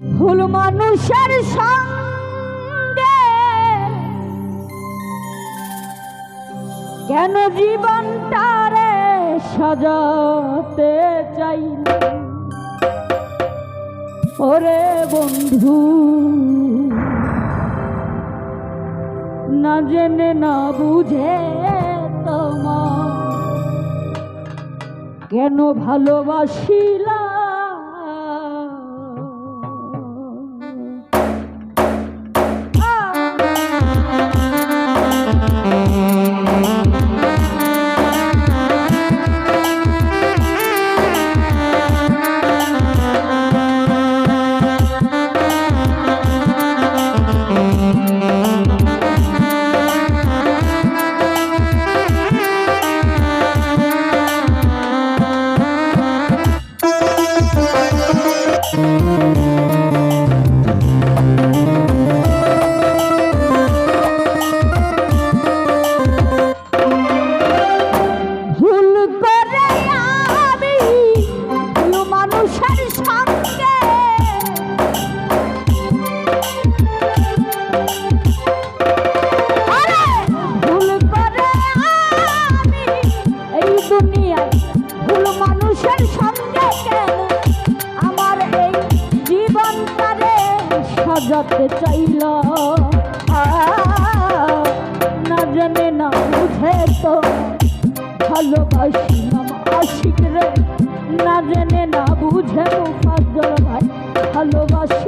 ভুল মানুষের সঙ্গে। কেন জীবনটারে সাজাতে চাই ওরে বন্ধু, না জেনে, না বুঝে তোমার কেন ভালোবাসিলা সাজাতে চাইল। না জানে না বুঝে তো ভালোবাসি আশিক রে। না জানে না বুঝে মুখ ভাই, ভালোবাসি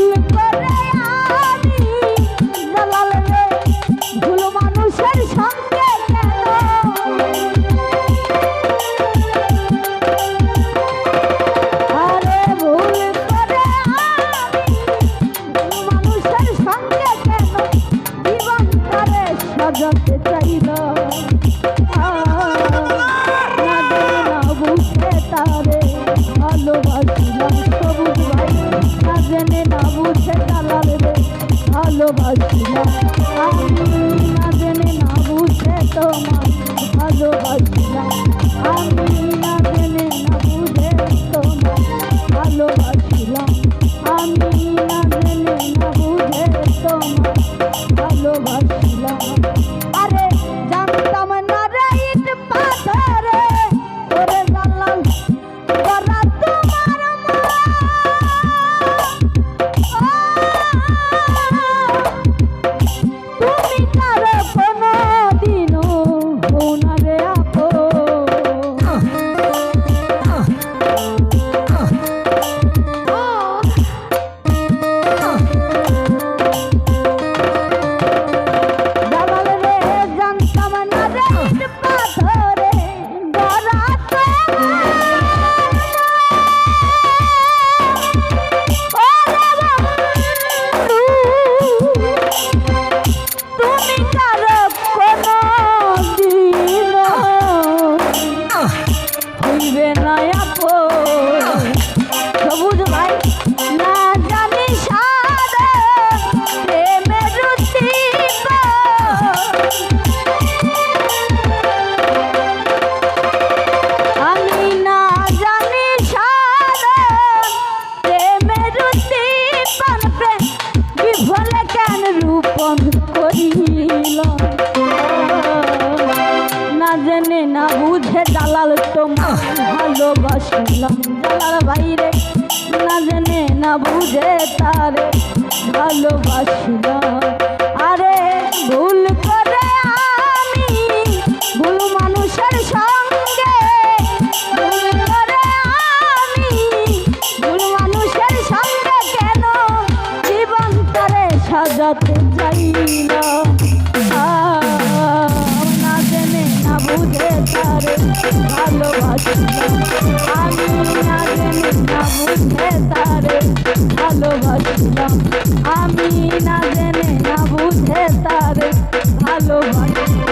ভুল জেনে না বুঝে দালাল তোমার ভালোবাসলাম দালাল বাইরে। না জানে না বুঝে তারে ভালোবাসলাম আরে ভুল করে Thank you.